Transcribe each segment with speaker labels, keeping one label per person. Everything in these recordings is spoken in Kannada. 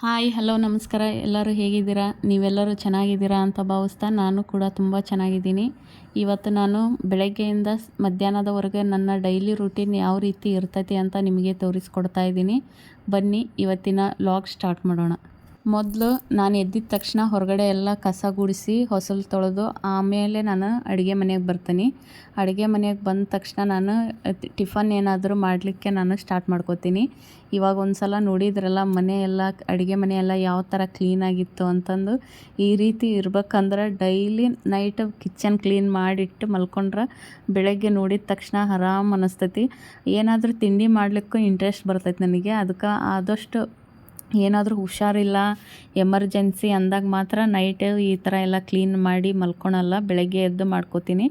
Speaker 1: ಹಾಯ್, ಹಲೋ, ನಮಸ್ಕಾರ. ಎಲ್ಲರೂ ಹೇಗಿದ್ದೀರಾ? ನೀವೆಲ್ಲರೂ ಚೆನ್ನಾಗಿದ್ದೀರಾ ಅಂತ ಭಾವಿಸ್ತಾ ನಾನು ಕೂಡ ತುಂಬ ಚೆನ್ನಾಗಿದ್ದೀನಿ. ಇವತ್ತು ನಾನು ಬೆಳಗ್ಗೆಯಿಂದ ಮಧ್ಯಾಹ್ನದವರೆಗೆ ನನ್ನ ಡೈಲಿ ರೂಟೀನ್ ಯಾವ ರೀತಿ ಇರ್ತೈತಿ ಅಂತ ನಿಮಗೆ ತೋರಿಸ್ಕೊಡ್ತಾ ಇದ್ದೀನಿ. ಬನ್ನಿ, ಇವತ್ತಿನ ಲಾಗ್ ಸ್ಟಾರ್ಟ್ ಮಾಡೋಣ. ಮೊದಲು ನಾನು ಎದ್ದಿದ ತಕ್ಷಣ ಹೊರಗಡೆ ಎಲ್ಲ ಕಸ ಗುಡಿಸಿ ಹೊಸಲು ತೊಳೆದು ಆಮೇಲೆ ನಾನು ಅಡುಗೆ ಮನೆಗೆ ಬರ್ತೀನಿ. ಅಡುಗೆ ಮನೆಗೆ ಬಂದ ತಕ್ಷಣ ನಾನು ಟಿಫನ್ ಏನಾದರೂ ಮಾಡಲಿಕ್ಕೆ ನಾನು ಸ್ಟಾರ್ಟ್ ಮಾಡ್ಕೋತೀನಿ. ಇವಾಗ ಒಂದು ಸಲ ನೋಡಿದ್ರಲ್ಲ, ಮನೆ ಎಲ್ಲ, ಅಡುಗೆ ಮನೆ ಎಲ್ಲ ಯಾವ ಥರ ಕ್ಲೀನಾಗಿತ್ತು ಅಂತಂದು. ಈ ರೀತಿ ಇರ್ಬೇಕಂದ್ರೆ ಡೈಲಿ ನೈಟ್ ಕಿಚನ್ ಕ್ಲೀನ್ ಮಾಡಿಟ್ಟು ಮಲ್ಕೊಂಡ್ರೆ ಬೆಳಗ್ಗೆ ನೋಡಿದ ತಕ್ಷಣ ಆರಾಮ್ ಅನ್ನಿಸ್ತೈತಿ ಏನಾದರೂ ತಿಂಡಿ ಮಾಡಲಿಕ್ಕೂ ಇಂಟ್ರೆಸ್ಟ್ ಬರ್ತೈತೆ ನನಗೆ. ಅದಕ್ಕೆ ಆದಷ್ಟು ಏನಾದರೂ ಹುಷಾರಿಲ್ಲ, ಎಮರ್ಜೆನ್ಸಿ ಅಂದಾಗ ಮಾತ್ರ ನೈಟ್ ಈ ಥರ ಎಲ್ಲ ಕ್ಲೀನ್ ಮಾಡಿ ಮಲ್ಕೊಳಲ್ಲ, ಬೆಳಗ್ಗೆ ಎದ್ದು ಮಾಡ್ಕೋತೀನಿ.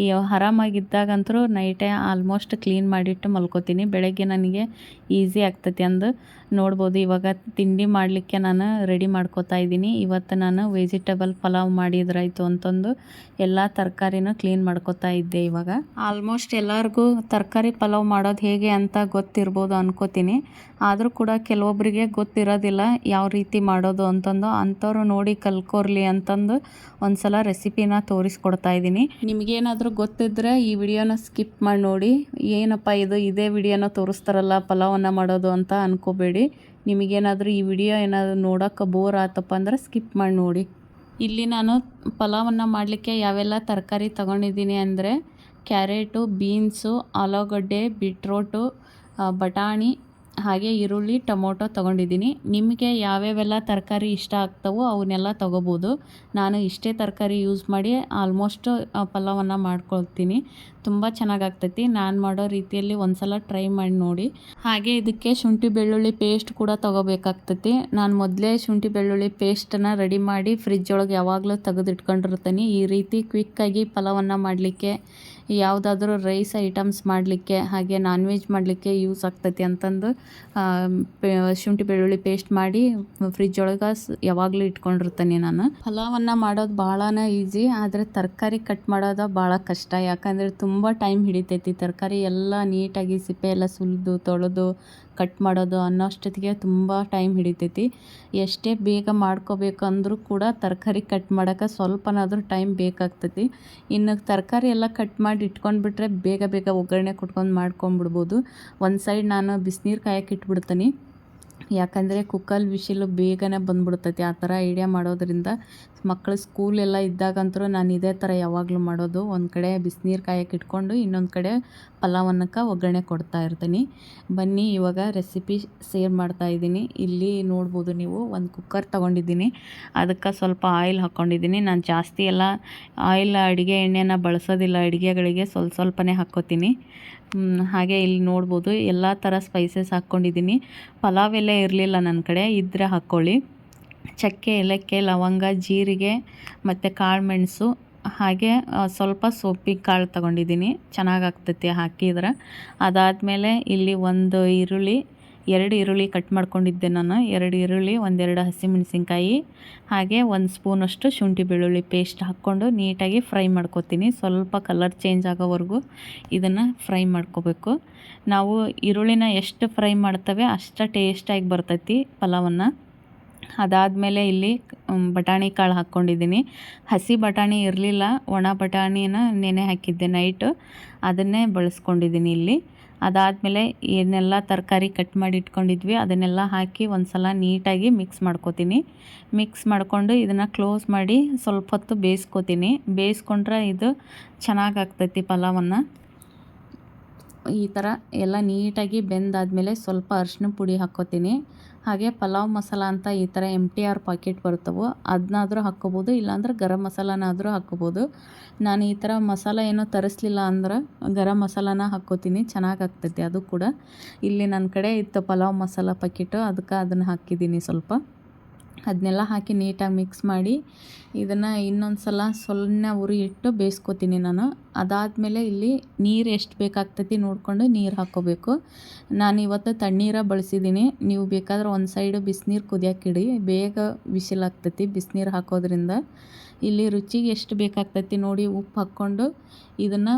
Speaker 1: ಈ ಆರಾಮಾಗಿದ್ದಾಗಂತೂ ನೈಟೇ ಆಲ್ಮೋಸ್ಟ್ ಕ್ಲೀನ್ ಮಾಡಿಟ್ಟು ಮಲ್ಕೋತೀನಿ. ಬೆಳಗ್ಗೆ ನನಗೆ ಈಸಿ ಆಗ್ತೈತಿ ಅಂದು. ನೋಡ್ಬೋದು. ಇವಾಗ ತಿಂಡಿ ಮಾಡಲಿಕ್ಕೆ ನಾನು ರೆಡಿ ಮಾಡ್ಕೋತಾ ಇದ್ದೀನಿ. ಇವತ್ತು ನಾನು ವೆಜಿಟೇಬಲ್ ಪಲಾವ್ ಮಾಡಿದ್ರಾಯ್ತು ಅಂತಂದು ಎಲ್ಲ ತರಕಾರಿನೂ ಕ್ಲೀನ್ ಮಾಡ್ಕೋತಾ ಇದ್ದೆ ಇವಾಗ. ಆಲ್ಮೋಸ್ಟ್ ಎಲ್ಲರಿಗೂ ತರಕಾರಿ ಪಲಾವ್ ಮಾಡೋದು ಹೇಗೆ ಅಂತ ಗೊತ್ತಿರ್ಬೋದು ಅನ್ಕೋತೀನಿ. ಆದರೂ ಕೂಡ ಕೆಲವೊಬ್ಬರಿಗೆ ಗೊತ್ತಿರೋದಿಲ್ಲ ಯಾವ ರೀತಿ ಮಾಡೋದು ಅಂತಂದು. ಅಂಥವ್ರು ನೋಡಿ ಕಲ್ಕೋರ್ಲಿ ಅಂತಂದು ಒಂದ್ಸಲ ರೆಸಿಪಿನ ತೋರಿಸ್ಕೊಡ್ತಾ ಇದ್ದೀನಿ. ನಿಮಗೇನಾದರೂ ಗೊತ್ತಿದ್ರೆ ಈ ವಿಡಿಯೋನ ಸ್ಕಿಪ್ ಮಾಡಿ ನೋಡಿ. ಏನಪ್ಪ ಇದು? ಇದೇ ವಿಡಿಯೋನ ತೋರಿಸ್ತಾರಲ್ಲ ಪಲಾವನ್ನ ಮಾಡೋದು ಅಂತ ಅನ್ಕೋಬೇಡಿ. ನಿಮಗೇನಾದರೂ ಈ ವಿಡಿಯೋ ಏನಾದರೂ ನೋಡೋಕೆ ಬೋರ್ ಆತಪ್ಪ ಅಂದ್ರೆ ಸ್ಕಿಪ್ ಮಾಡಿ ನೋಡಿ. ಇಲ್ಲಿ ನಾನು ಪಲಾವನ್ನು ಮಾಡಲಿಕ್ಕೆ ಯಾವೆಲ್ಲ ತರಕಾರಿ ತಗೊಂಡಿದ್ದೀನಿ ಅಂದರೆ ಕ್ಯಾರೆಟು ಬೀನ್ಸು ಆಲೂಗಡ್ಡೆ ಬೀಟ್ರೋಟು ಬಟಾಣಿ ಹಾಗೆ ಈರುಳ್ಳಿ, ಟೊಮೊಟೊ ತೊಗೊಂಡಿದ್ದೀನಿ. ನಿಮಗೆ ಯಾವ್ಯಾವೆಲ್ಲ ತರಕಾರಿ ಇಷ್ಟ ಆಗ್ತವೋ ಅವನ್ನೆಲ್ಲ ತೊಗೋಬೋದು. ನಾನು ಇಷ್ಟೇ ತರಕಾರಿ ಯೂಸ್ ಮಾಡಿ ಆಲ್ಮೋಸ್ಟ್ ಪಲಾವನ್ನು ಮಾಡ್ಕೊಳ್ತೀನಿ. ತುಂಬ ಚೆನ್ನಾಗಾಗ್ತೈತಿ. ನಾನು ಮಾಡೋ ರೀತಿಯಲ್ಲಿ ಒಂದ್ಸಲ ಟ್ರೈ ಮಾಡಿ ನೋಡಿ. ಹಾಗೆ ಇದಕ್ಕೆ ಶುಂಠಿ ಬೆಳ್ಳುಳ್ಳಿ ಪೇಸ್ಟ್ ಕೂಡ ತೊಗೋಬೇಕಾಗ್ತೈತಿ. ನಾನು ಮೊದಲೇ ಶುಂಠಿ ಬೆಳ್ಳುಳ್ಳಿ ಪೇಸ್ಟನ್ನು ರೆಡಿ ಮಾಡಿ ಫ್ರಿಜ್ ಒಳಗೆ ಯಾವಾಗಲೂ ತೆಗೆದಿಟ್ಕೊಂಡಿರ್ತೀನಿ. ಈ ರೀತಿ ಕ್ವಿಕ್ಕಾಗಿ ಪಲಾವನ್ನು ಮಾಡಲಿಕ್ಕೆ ಯಾವುದಾದ್ರೂ ರೈಸ್ ಐಟಮ್ಸ್ ಮಾಡಲಿಕ್ಕೆ ಹಾಗೆ ನಾನ್ ವೆಜ್ ಮಾಡಲಿಕ್ಕೆ ಯೂಸ್ ಆಗ್ತೈತಿ ಅಂತಂದು ಶುಂಠಿ ಬೆಳ್ಳುಳ್ಳಿ ಪೇಸ್ಟ್ ಮಾಡಿ ಫ್ರಿಜ್ ಒಳಗೆ ಯಾವಾಗಲೂ ಇಟ್ಕೊಂಡಿರ್ತೀನಿ ನಾನು. ಪಲಾವನ್ನು ಮಾಡೋದು ಭಾಳನೇ ಈಸಿ ಆದರೆ ತರಕಾರಿ ಕಟ್ ಮಾಡೋದು ಭಾಳ ಕಷ್ಟ. ಯಾಕಂದರೆ ತುಂಬ ಟೈಮ್ ಹಿಡಿತೈತಿ. ತರಕಾರಿ ಎಲ್ಲ ನೀಟಾಗಿ ಸಿಪ್ಪೆ ಎಲ್ಲ ಸುಲಿದು, ತೊಳೆದು ಕಟ್ ಮಾಡೋದು ಅನ್ನೋಷ್ಟೊತ್ತಿಗೆ ತುಂಬ ಟೈಮ್ ಹಿಡಿತೈತಿ. ಎಷ್ಟೇ ಬೇಗ ಮಾಡ್ಕೋಬೇಕಂದ್ರೂ ಕೂಡ ತರಕಾರಿ ಕಟ್ ಮಾಡೋಕೆ ಸ್ವಲ್ಪನಾದರೂ ಟೈಮ್ ಬೇಕಾಗ್ತೈತಿ. ಇನ್ನು ತರಕಾರಿ ಎಲ್ಲ ಕಟ್ ಮಾಡಿ ಇಟ್ಕೊಂಡ್ಬಿಟ್ರೆ ಬೇಗ ಬೇಗ ಒಗ್ಗರಣೆ ಕೊಟ್ಕೊಂಡು ಮಾಡ್ಕೊಂಬಿಡ್ಬೋದು ಒಂದು ಸೈಡ್ ನಾನು ಬಿಸಿನೀರು ಕಾಯಕ್ಕೆ ಇಟ್ಬಿಡ್ತೀನಿ. ಯಾಕಂದರೆ ಕುಕ್ಕಲ್ ವಿಶಿಲು ಬೇಗನೆ ಬಂದ್ಬಿಡ್ತೈತಿ. ಆ ಥರ ಐಡಿಯಾ ಮಾಡೋದ್ರಿಂದ ಮಕ್ಕಳು ಸ್ಕೂಲೆಲ್ಲ ಇದ್ದಾಗಂತೂ ನಾನು ಇದೇ ಥರ ಯಾವಾಗಲೂ ಮಾಡೋದು. ಒಂದು ಕಡೆ ಬಿಸಿನೀರು ಕಾಯಕ್ಕೆ ಇಟ್ಕೊಂಡು ಇನ್ನೊಂದು ಕಡೆ ಪಲಾವನ್ನಕ್ಕೆ ಒಗ್ಗರಣೆ ಕೊಡ್ತಾ ಇರ್ತೀನಿ. ಬನ್ನಿ, ಇವಾಗ ರೆಸಿಪಿ ಸೇರ್ ಮಾಡ್ತಾ ಇದ್ದೀನಿ. ಇಲ್ಲಿ ನೋಡ್ಬೋದು ನೀವು, ಒಂದು ಕುಕ್ಕರ್ ತೊಗೊಂಡಿದ್ದೀನಿ. ಅದಕ್ಕೆ ಸ್ವಲ್ಪ ಆಯಿಲ್ ಹಾಕ್ಕೊಂಡಿದ್ದೀನಿ ನಾನು ಜಾಸ್ತಿ ಎಲ್ಲ ಆಯಿಲ್ ಅಡುಗೆ ಎಣ್ಣೆನ ಬಳಸೋದಿಲ್ಲ. ಅಡುಗೆಗಳಿಗೆ ಸ್ವಲ್ಪ ಸ್ವಲ್ಪನೇ ಹಾಕ್ಕೋತೀನಿ. ಹಾಗೆ ಇಲ್ಲಿ ನೋಡ್ಬೋದು. ಎಲ್ಲ ಥರ ಸ್ಪೈಸಸ್ ಹಾಕ್ಕೊಂಡಿದ್ದೀನಿ. ಪಲಾವ್ ಎಲ್ಲ ಇರಲಿಲ್ಲ ನನ್ನ ಕಡೆ ಇದ್ದರೆ ಹಾಕ್ಕೊಳ್ಳಿ ಚಕ್ಕೆ, ಏಲಕ್ಕಿ, ಲವಂಗ, ಜೀರಿಗೆ ಮತ್ತು ಕಾಳು ಮೆಣಸು, ಹಾಗೆ ಸ್ವಲ್ಪ ಸೊಪ್ಪಿಗೆ ಕಾಳು ತಗೊಂಡಿದ್ದೀನಿ. ಚೆನ್ನಾಗಾಗ್ತತಿ ಹಾಕಿದ್ರೆ. ಅದಾದಮೇಲೆ ಇಲ್ಲಿ ಒಂದು ಈರುಳ್ಳಿ ಎರಡು ಈರುಳ್ಳಿ ಕಟ್ ಮಾಡ್ಕೊಂಡಿದ್ದೆ ನಾನು. ಎರಡು ಈರುಳ್ಳಿ, ಒಂದೆರಡು ಹಸಿಮೆಣಸಿನ್ಕಾಯಿ, ಹಾಗೆ ಒಂದು ಸ್ಪೂನಷ್ಟು ಶುಂಠಿ ಬೆಳ್ಳುಳ್ಳಿ ಪೇಸ್ಟ್ ಹಾಕ್ಕೊಂಡು ನೀಟಾಗಿ ಫ್ರೈ ಮಾಡ್ಕೊತೀನಿ. ಸ್ವಲ್ಪ ಕಲರ್ ಚೇಂಜ್ ಆಗೋವರೆಗೂ ಇದನ್ನು ಫ್ರೈ ಮಾಡ್ಕೋಬೇಕು. ನಾವು ಈರುಳ್ಳಿನ ಎಷ್ಟು ಫ್ರೈ ಮಾಡ್ತೇವೆ ಅಷ್ಟು ಟೇಸ್ಟಾಗಿ ಬರ್ತೈತಿ ಪಲಾವನ್ನು. ಅದಾದಮೇಲೆ ಇಲ್ಲಿ ಬಟಾಣಿ ಕಾಳು ಹಾಕ್ಕೊಂಡಿದ್ದೀನಿ. ಹಸಿ ಬಟಾಣಿ ಇರಲಿಲ್ಲ, ಒಣ ಬಟಾಣಿನ ನೆನೆ ಹಾಕಿದ್ದೆ ನೈಟು ಅದನ್ನೇ ಬಳಸ್ಕೊಂಡಿದ್ದೀನಿ ಇಲ್ಲಿ. ಅದಾದಮೇಲೆ ಏನೆಲ್ಲ ತರಕಾರಿ ಕಟ್ ಮಾಡಿ ಇಟ್ಕೊಂಡಿದ್ವಿ, ಅದನ್ನೆಲ್ಲ ಹಾಕಿ ಒಂದು ಸಲ ನೀಟಾಗಿ ಮಿಕ್ಸ್ ಮಾಡ್ಕೊತೀನಿ. ಮಿಕ್ಸ್ ಮಾಡಿಕೊಂಡು ಇದನ್ನು ಕ್ಲೋಸ್ ಮಾಡಿ ಸ್ವಲ್ಪ ಹೊತ್ತು ಬೇಯಿಸ್ಕೊತೀನಿ. ಬೇಯಿಸ್ಕೊಂಡ್ರೆ ಇದು ಚೆನ್ನಾಗಿ ಆಗ್ತೈತಿ ಪಲಾವನ್ನು. ಈ ಥರ ಎಲ್ಲ ನೀಟಾಗಿ ಬೆಂದಾದಮೇಲೆ ಸ್ವಲ್ಪ ಅರಿಶಿನ ಪುಡಿ ಹಾಕ್ಕೋತೀನಿ. ಹಾಗೆ ಪಲಾವ್ ಮಸಾಲ ಅಂತ ಈ ಥರ ಎಂ ಟಿ ಆರ್ ಪಾಕೆಟ್ ಬರ್ತವೆ ಅದನ್ನಾದರೂ ಹಾಕ್ಕೋಬೋದು, ಇಲ್ಲಾಂದ್ರೆ ಗರಂ ಮಸಾಲನಾದರೂ ಹಾಕ್ಕೋಬೋದು. ನಾನು ಈ ಥರ ಮಸಾಲ ಏನೋ ತರಿಸ್ಲಿಲ್ಲ ಅಂದ್ರೆ ಗರಂ ಮಸಾಲಾನ ಹಾಕ್ಕೋತೀನಿ ಚೆನ್ನಾಗಾಗ್ತೈತಿ ಅದು ಕೂಡ. ಇಲ್ಲಿ ನನ್ನ ಕಡೆ ಇತ್ತು ಪಲಾವ್ ಮಸಾಲ ಪಾಕೆಟು ಅದಕ್ಕೆ ಅದನ್ನು ಹಾಕಿದ್ದೀನಿ ಸ್ವಲ್ಪ. ಅದನ್ನೆಲ್ಲ ಹಾಕಿ ನೀಟಾಗಿ ಮಿಕ್ಸ್ ಮಾಡಿ ಇದನ್ನು ಇನ್ನೊಂದು ಸಲ ಸೊನ್ನೆ ಉರಿ ಇಟ್ಟು ಬೇಯಿಸ್ಕೊತೀನಿ ನಾನು. ಅದಾದಮೇಲೆ ಇಲ್ಲಿ ನೀರು ಎಷ್ಟು ಬೇಕಾಗ್ತೈತಿ ನೋಡಿಕೊಂಡು ನೀರು ಹಾಕ್ಕೋಬೇಕು. ನಾನು ಇವತ್ತು ತಣ್ಣೀರ ಬಳಸಿದ್ದೀನಿ. ನೀವು ಬೇಕಾದ್ರೆ ಒಂದು ಸೈಡು ಬಿಸಿನೀರು ಕುದಿಯೋಕ್ಕಿಡಿ. ಬೇಗ ಬಿಸಿಲಾಗ್ತತಿ ಬಿಸಿನೀರು ಹಾಕೋದ್ರಿಂದ. ಇಲ್ಲಿ ರುಚಿಗೆ ಎಷ್ಟು ಬೇಕಾಗ್ತೈತಿ ನೋಡಿ ಉಪ್ಪು ಹಾಕ್ಕೊಂಡು ಇದನ್ನು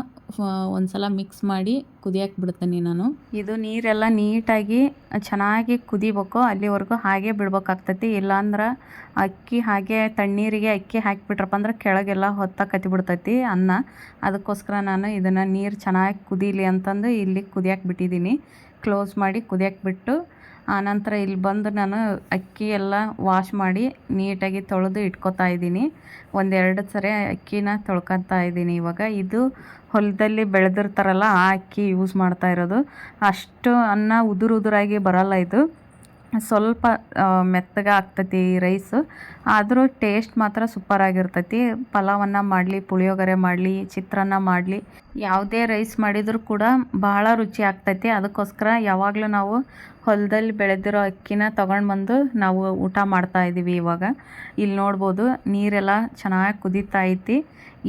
Speaker 1: ಒಂದು ಸಲ ಮಿಕ್ಸ್ ಮಾಡಿ ಕುದಿಯಕ್ಕೆ ಬಿಡ್ತೀನಿ ನಾನು. ಇದು ನೀರೆಲ್ಲ ನೀಟಾಗಿ ಚೆನ್ನಾಗಿ ಕುದಿಬೇಕು, ಅಲ್ಲಿವರೆಗೂ ಹಾಗೆ ಬಿಡ್ಬೇಕಾಗ್ತೈತಿ. ಇಲ್ಲಾಂದ್ರೆ ಅಕ್ಕಿ ಹಾಗೆ ತಣ್ಣೀರಿಗೆ ಅಕ್ಕಿ ಹಾಕಿಬಿಟ್ರಪ್ಪ ಅಂದ್ರೆ ಕೆಳಗೆಲ್ಲ ಹೊತ್ತ ಕತ್ತಿ ಬಿಡ್ತೈತಿ ಅನ್ನ. ಅದಕ್ಕೋಸ್ಕರ ನಾನು ಇದನ್ನು ನೀರು ಚೆನ್ನಾಗಿ ಕುದೀಲಿ ಅಂತಂದು ಇಲ್ಲಿ ಕುದಿಯಕ್ಕೆ ಬಿಟ್ಟಿದ್ದೀನಿ. ಕ್ಲೋಸ್ ಮಾಡಿ ಕುದಿಯಕ್ಕೆ ಬಿಟ್ಟು ಆನಂತರ ಇಲ್ಲಿ ಬಂದು ನಾನು ಅಕ್ಕಿ ಎಲ್ಲ ವಾಶ್ ಮಾಡಿ ನೀಟಾಗಿ ತೊಳೆದು ಇಟ್ಕೊತಾ ಇದ್ದೀನಿ. ಒಂದೆರಡು ಸರಿ ಅಕ್ಕಿನ ತೊಳ್ಕೊತಾ ಇದ್ದೀನಿ ಇವಾಗ. ಇದು ಹೊಲದಲ್ಲಿ ಬೆಳೆದಿರ್ತಾರಲ್ಲ, ಆ ಅಕ್ಕಿ ಯೂಸ್ ಮಾಡ್ತಾ ಇರೋದು. ಅಷ್ಟು ಅನ್ನ ಉದುರು ಉದುರಾಗಿ ಬರಲ್ಲ ಇದು. ಸ್ವಲ್ಪ ಮೆತ್ತಗೆ ಆಗ್ತೈತಿ ರೈಸು ಆದರೂ ಟೇಸ್ಟ್ ಮಾತ್ರ ಸೂಪರ್ ಆಗಿರ್ತೈತಿ. ಪಲಾವನ್ನು ಮಾಡಲಿ, ಪುಳಿಯೋಗರೆ ಮಾಡಲಿ, ಚಿತ್ರಾನ್ನ ಮಾಡಲಿ, ಯಾವುದೇ ರೈಸ್ ಮಾಡಿದರೂ ಕೂಡ ಬಹಳ ರುಚಿ ಆಗ್ತೈತಿ. ಅದಕ್ಕೋಸ್ಕರ ಯಾವಾಗಲೂ ನಾವು ಹೊಲದಲ್ಲಿ ಬೆಳೆದಿರೋ ಅಕ್ಕಿನ ತೊಗೊಂಡು ಬಂದು ನಾವು ಊಟ ಮಾಡ್ತಾ ಇದ್ದೀವಿ ಇವಾಗ. ಇಲ್ಲಿ ನೋಡ್ಬೋದು ನೀರೆಲ್ಲ ಚೆನ್ನಾಗಿ ಕುದೀತಾ ಐತಿ.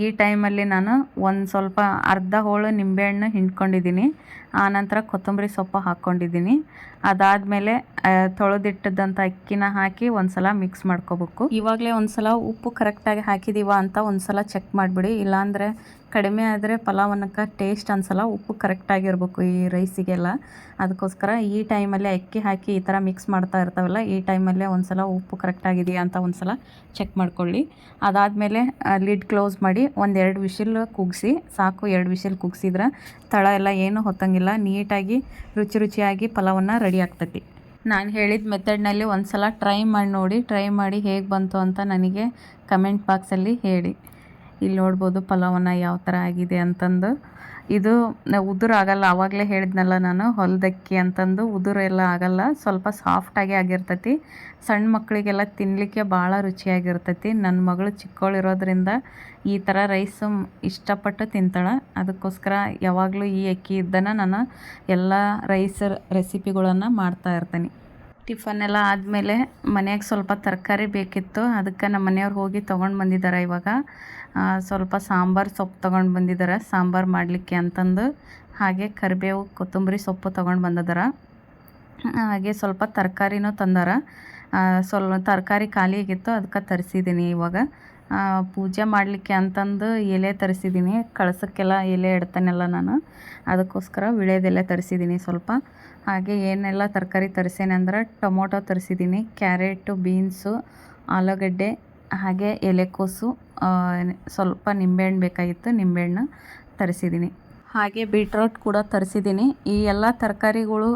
Speaker 1: ಈ ಟೈಮಲ್ಲಿ ನಾನು ಒಂದು ಸ್ವಲ್ಪ ಅರ್ಧ ಹೋಳು ನಿಂಬೆಹಣ್ಣು ಹಿಂಡ್ಕೊಂಡಿದ್ದೀನಿ. ಆನಂತರ ಕೊತ್ತಂಬರಿ ಸೊಪ್ಪು ಹಾಕ್ಕೊಂಡಿದ್ದೀನಿ ಅದಾದಮೇಲೆ ತೊಳೆದಿಟ್ಟದಂಥ ಅಕ್ಕಿನ ಹಾಕಿ ಒಂದ್ಸಲ ಮಿಕ್ಸ್ ಮಾಡ್ಕೋಬೇಕು. ಇವಾಗಲೇ ಒಂದ್ಸಲ ಉಪ್ಪು ಕರೆಕ್ಟಾಗಿ ಹಾಕಿದೀವ ಅಂತ ಒಂದ್ಸಲ ಚೆಕ್ ಮಾಡಿಬಿಡಿ. ಇಲ್ಲಾಂದರೆ ಕಡಿಮೆ ಆದರೆ ಪಲಾವನ್ನಕ್ಕೆ ಟೇಸ್ಟ್ ಅನ್ಸಲ್ಲ ಉಪ್ಪು ಕರೆಕ್ಟಾಗಿರ್ಬೇಕು ಈ ರೈಸಿಗೆಲ್ಲ ಅದಕ್ಕೋಸ್ಕರ ಈ ಟೈಮಲ್ಲೇ ಅಕ್ಕಿ ಹಾಕಿ ಈ ಥರ ಮಿಕ್ಸ್ ಮಾಡ್ತಾ ಇರ್ತಾವಲ್ಲ, ಈ ಟೈಮಲ್ಲೇ ಒಂದು ಸಲ ಉಪ್ಪು ಕರೆಕ್ಟಾಗಿದೆಯಾ ಅಂತ ಒಂದು ಸಲ ಚೆಕ್ ಮಾಡ್ಕೊಳ್ಳಿ. ಅದಾದಮೇಲೆ ಲಿಡ್ ಕ್ಲೋಸ್ ಮಾಡಿ ಒಂದೆರಡು ವಿಶಿಲ್ ಕುಗ್ಸಿ, ಸಾಕು ಎರಡು ವಿಶಿಲ್ ಕುಗ್ಸಿದ್ರೆ ತಳ ಎಲ್ಲ ಏನೂ ಹೊತ್ತಂಗಿಲ್ಲ. ನೀಟಾಗಿ, ರುಚಿ ರುಚಿಯಾಗಿ ಪಲಾವನ್ನ ರೆಡಿ ಆಗ್ತೈತಿ. ನಾನು ಹೇಳಿದ ಮೆಥಡ್ನಲ್ಲಿ ಒಂದು ಸಲ ಟ್ರೈ ಮಾಡಿ ನೋಡಿ ಟ್ರೈ ಮಾಡಿ ಹೇಗೆ ಬಂತು ಅಂತ ನನಗೆ ಕಮೆಂಟ್ ಬಾಕ್ಸಲ್ಲಿ ಹೇಳಿ. ಇಲ್ಲಿ ನೋಡ್ಬೋದು ಪಲಾವನ್ನ ಯಾವ ಥರ ಆಗಿದೆ ಅಂತಂದು. ಇದು ಉದುರು ಆಗಲ್ಲ ಆವಾಗಲೇ ಹೇಳಿದ್ನಲ್ಲ ನಾನು, ಹೊಲದಕ್ಕಿ ಅಂತಂದು ಉದುರು ಎಲ್ಲ ಆಗಲ್ಲ, ಸ್ವಲ್ಪ ಸಾಫ್ಟಾಗಿ ಆಗಿರ್ತೈತಿ. ಸಣ್ಣ ಮಕ್ಕಳಿಗೆಲ್ಲ ತಿನ್ನಲಿಕ್ಕೆ ಭಾಳ ರುಚಿಯಾಗಿರ್ತೈತಿ. ನನ್ನ ಮಗಳು ಚಿಕ್ಕವಳಿರೋದ್ರಿಂದ ಈ ಥರ ರೈಸು ಇಷ್ಟಪಟ್ಟು ತಿಂತಾಳೆ. ಅದಕ್ಕೋಸ್ಕರ ಯಾವಾಗಲೂ ಈ ಅಕ್ಕಿ ಇದ್ದನ ನಾನು ಎಲ್ಲ ರೈಸ್ ರೆಸಿಪಿಗಳನ್ನು ಮಾಡ್ತಾ ಇರ್ತೀನಿ. ಟಿಫನ್ ಎಲ್ಲ ಆದಮೇಲೆ ಮನೆಯಾಗೆ ಸ್ವಲ್ಪ ತರಕಾರಿ ಬೇಕಿತ್ತು. ಅದಕ್ಕೆ ನಮ್ಮ ಮನೆಯವ್ರು ಹೋಗಿ ತೊಗೊಂಡು ಬಂದಿದ್ದಾರೆ ಇವಾಗ. ಸ್ವಲ್ಪ ಸಾಂಬಾರು ಸೊಪ್ಪು ತೊಗೊಂಡು ಬಂದಿದ್ದಾರೆ ಸಾಂಬಾರು ಮಾಡಲಿಕ್ಕೆ ಅಂತಂದು. ಹಾಗೆ ಕರಿಬೇವು, ಕೊತ್ತಂಬರಿ ಸೊಪ್ಪು ತೊಗೊಂಡು ಬಂದಿದ್ದಾರೆ ಹಾಗೆ ಸ್ವಲ್ಪ ತರಕಾರಿನೂ ತಂದಾರ. ಸ್ವಲ್ಪ ತರಕಾರಿ ಖಾಲಿಯಾಗಿತ್ತು. ಅದಕ್ಕೆ ತರಿಸಿದ್ದೀನಿ ಇವಾಗ. ಪೂಜೆ ಮಾಡಲಿಕ್ಕೆ ಅಂತಂದು ಎಲೆ ತರಿಸಿದ್ದೀನಿ. ಕಳಸಕ್ಕೆಲ್ಲ ಎಲೆ ಇಡ್ತಾನೆಲ್ಲ ನಾನು. ಅದಕ್ಕೋಸ್ಕರ ವಿಳೆದೆಲೆ ತರಿಸಿದ್ದೀನಿ ಸ್ವಲ್ಪ. ಹಾಗೆ ಏನೆಲ್ಲ ತರಕಾರಿ ತರಿಸೇನೆ ಅಂದ್ರೆ ಟೊಮೊಟೊ ತರಿಸಿದ್ದೀನಿ, ಕ್ಯಾರೆಟು, ಬೀನ್ಸು, ಆಲೂಗಡ್ಡೆ, ಹಾಗೆ ಎಲೆಕೋಸು ಸ್ವಲ್ಪ ನಿಂಬೆಹಣ್ಣು ಬೇಕಾಗಿತ್ತು, ನಿಂಬೆಹಣ್ಣು ತರಿಸಿದ್ದೀನಿ. ಹಾಗೆ ಬೀಟ್ರೋಟ್ ಕೂಡ ತರಿಸಿದ್ದೀನಿ. ಈ ಎಲ್ಲ ತರಕಾರಿಗಳು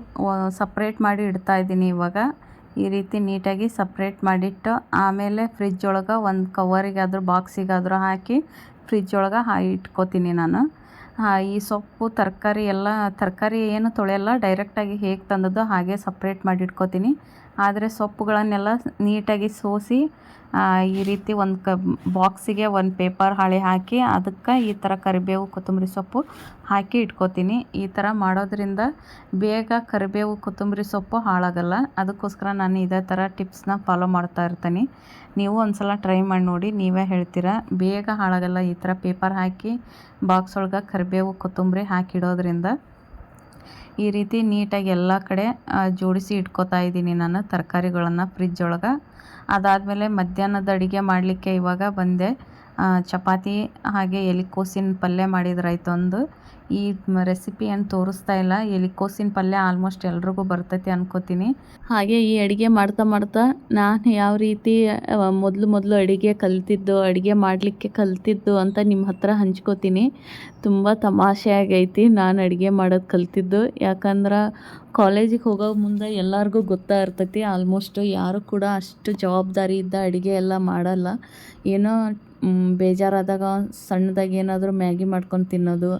Speaker 1: ಸಪ್ರೇಟ್ ಮಾಡಿ ಇಡ್ತಾ ಇದ್ದೀನಿ ಇವಾಗ. ಈ ರೀತಿ ನೀಟಾಗಿ ಸಪ್ರೇಟ್ ಮಾಡಿಟ್ಟು ಆಮೇಲೆ ಫ್ರಿಜ್ ಒಳಗೆ ಒಂದು ಕವರಿಗಾದರೂ, ಬಾಕ್ಸಿಗಾದರೂ ಹಾಕಿ ಫ್ರಿಜ್ ಒಳಗೆ ಹಾ ಇಟ್ಕೋತೀನಿ ನಾನು. ಈ ಸೊಪ್ಪು, ತರಕಾರಿ ಎಲ್ಲ, ತರಕಾರಿ ಏನು ತೊಳೆಯಲ್ಲ, ಡೈರೆಕ್ಟಾಗಿ ಹೇಗೆ ತಂದದ್ದು ಹಾಗೆ ಸಪ್ರೇಟ್ ಮಾಡಿ ಇಟ್ಕೋತೀನಿ ಆದರೆ ಸೊಪ್ಪುಗಳನ್ನೆಲ್ಲ ನೀಟಾಗಿ ಸೋಸಿ ಈ ರೀತಿ ಒಂದು ಕ, ಬಾಕ್ಸಿಗೆ ಒಂದು ಪೇಪರ್ ಹಾಳೆ ಹಾಕಿ ಅದಕ್ಕೆ ಈ ಥರ ಕರಿಬೇವು ಕೊತ್ತಂಬರಿ ಸೊಪ್ಪು ಹಾಕಿ ಇಟ್ಕೋತೀನಿ. ಈ ಥರ ಮಾಡೋದ್ರಿಂದ ಬೇಗ ಕರಿಬೇವು ಕೊತ್ತಂಬರಿ ಸೊಪ್ಪು ಹಾಳಾಗಲ್ಲ. ಅದಕ್ಕೋಸ್ಕರ ನಾನು ಇದೇ ಥರ ಟಿಪ್ಸ್ನ ಫಾಲೋ ಮಾಡ್ತಾ ಇರ್ತೀನಿ. ನೀವು ಒಂದು ಸಲ ಟ್ರೈ ಮಾಡಿ ನೋಡಿ, ನೀವೇ ಹೇಳ್ತೀರಾ. ಬೇಗ ಹಾಳಾಗಲ್ಲ ಈ ಥರ ಪೇಪರ್ ಹಾಕಿ ಬಾಕ್ಸ್ ಒಳಗೆ ಕರಿಬೇವು ಕೊತ್ತಂಬರಿ ಹಾಕಿಡೋದ್ರಿಂದ. ಈ ರೀತಿ ನೀಟಾಗಿ ಎಲ್ಲ ಕಡೆ ಜೋಡಿಸಿ ಇಟ್ಕೋತಾ ಇದ್ದೀನಿ ನಾನು ತರಕಾರಿಗಳನ್ನು ಫ್ರಿಜ್ ಒಳಗೆ. ಅದಾದಮೇಲೆ ಮಧ್ಯಾಹ್ನದ ಅಡುಗೆ ಮಾಡಲಿಕ್ಕೆ ಇವಾಗ ಬಂದೆ. ಚಪಾತಿ ಹಾಗೆ ಎಲೆಕೋಸಿನ ಪಲ್ಯ ಮಾಡಿದ್ರಾಯ್ತು ಒಂದು ಈ ರೆಸಿಪಿ ಏನು ತೋರಿಸ್ತಾ ಇಲ್ಲ. ಎಲಿಕೋಸಿನ ಪಲ್ಯ ಆಲ್ಮೋಸ್ಟ್ ಎಲ್ರಿಗೂ ಬರ್ತೈತಿ ಅನ್ಕೋತೀನಿ. ಹಾಗೆ ಈ ಅಡುಗೆ ಮಾಡ್ತಾ ಮಾಡ್ತಾ ನಾನು ಯಾವ ರೀತಿ ಮೊದಲು ಮೊದಲು ಅಡುಗೆ ಕಲ್ತಿದ್ದು, ಅಡುಗೆ ಮಾಡಲಿಕ್ಕೆ ಕಲ್ತಿದ್ದು ಅಂತ ನಿಮ್ಮ ಹತ್ರ ಹಂಚ್ಕೋತೀನಿ. ತುಂಬ ತಮಾಷೆ ಆಗೈತಿ ನಾನು ಅಡುಗೆ ಮಾಡೋದು ಕಲ್ತಿದ್ದು. ಯಾಕಂದ್ರೆ ಕಾಲೇಜಿಗೆ ಹೋಗೋ ಮುಂದೆ ಎಲ್ಲರಿಗೂ ಗೊತ್ತಾ ಇರ್ತೈತಿ ಆಲ್ಮೋಸ್ಟ್ ಯಾರು ಕೂಡ ಅಷ್ಟು ಜವಾಬ್ದಾರಿ ಇದ್ದ ಅಡುಗೆ ಎಲ್ಲ ಮಾಡಲ್ಲ. ಏನೋ ಬೇಜಾರಾದಾಗ, ಸಣ್ಣದಾಗಿ ಏನಾದರೂ ಮ್ಯಾಗಿ ಮಾಡ್ಕೊಂಡು ತಿನ್ನೋದು